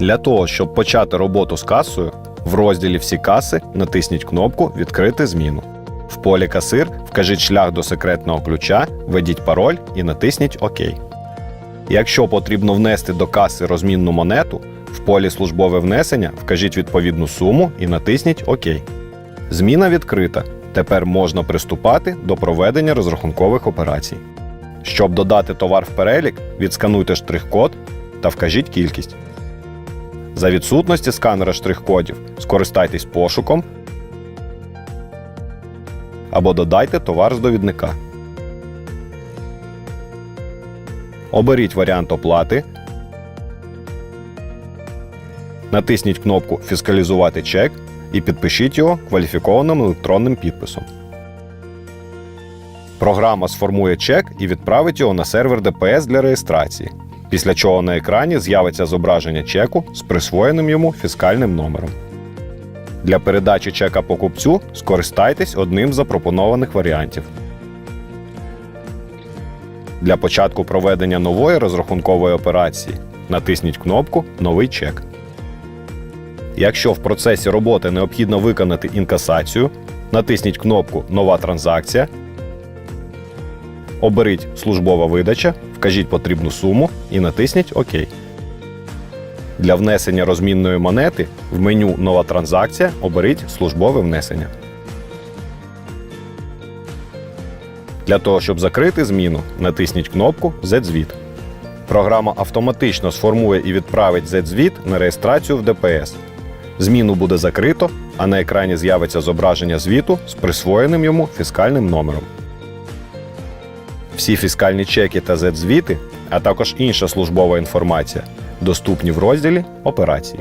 Для того, щоб почати роботу з касою, в розділі Всі каси натисніть кнопку Відкрити зміну. В полі Касир вкажіть шлях до секретного ключа, введіть пароль і натисніть ОК. Якщо потрібно внести до каси розмінну монету, в полі Службове внесення вкажіть відповідну суму і натисніть ОК. Зміна відкрита. Тепер можна приступати до проведення розрахункових операцій. Щоб додати товар в перелік, відскануйте штрих-код та вкажіть кількість. За відсутності сканера штрих-кодів скористайтесь пошуком або додайте товар з довідника. Оберіть варіант оплати. Натисніть кнопку Фіскалізувати чек і підпишіть його кваліфікованим електронним підписом. Програма сформує чек і відправить його на сервер ДПС для реєстрації, після чого на екрані з'явиться зображення чеку з присвоєним йому фіскальним номером. Для передачі чека покупцю скористайтесь одним з запропонованих варіантів. Для початку проведення нової розрахункової операції натисніть кнопку Новий чек. Якщо в процесі роботи необхідно виконати інкасацію, натисніть кнопку Нова транзакція. Оберіть службова видача, вкажіть потрібну суму і натисніть ОК. Для внесення розмінної монети в меню Нова транзакція оберіть службове внесення. Для того, щоб закрити зміну, натисніть кнопку Z-звіт. Програма автоматично сформує і відправить Z-звіт на реєстрацію в ДПС. Зміну буде закрито, а на екрані з'явиться зображення звіту з присвоєним йому фіскальним номером. Всі фіскальні чеки та Z-звіти, а також інша службова інформація доступні в розділі Операції.